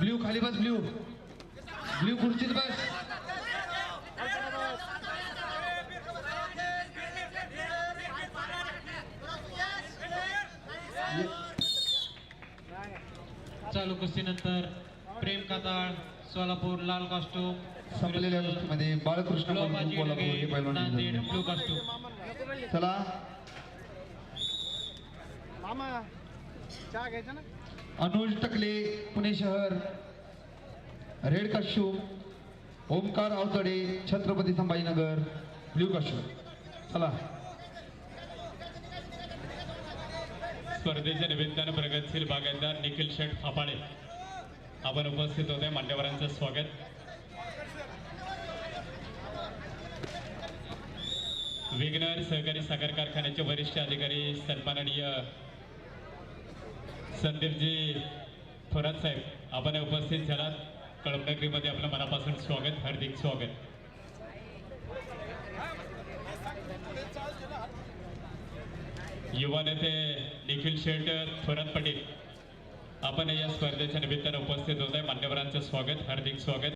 Blue खाली बस blue blue खुर्चीत बस. चालू कुस्तीनंतर प्रेम काताळ सोलापूर लाल कॉस्ट्यूम संपलेल्या कुस्तीमध्ये बाळकृष्ण हे नांदेड. ब्लू कॉस्ट्यूम चला. मामा चहा घ्यायचा ना? अनुज टकले पुणे शहर. Red cashew Omkar Awatade Chhatrapati Sambhajinagar blue cashew चला. स्पर्धेच्या निमित्तानं प्रगतशील बागायतदार निखिल शेठ फापाळे आपण उपस्थित होते मान्यवरांचं स्वागत. विघ्नर सहकारी साखर कारखान्याचे वरिष्ठ अधिकारी सन्माननीय संदीपजी थोरात साहेब आपण उपस्थित झालात. कळमनगरीमध्ये आपलं मनापासून स्वागत हार्दिक स्वागत. युवा नेते निखिल शेट थोरात पाटील आपण या स्पर्धेच्या निमित्तानं उपस्थित होत आहे. मान्यवरांचं स्वागत हार्दिक स्वागत.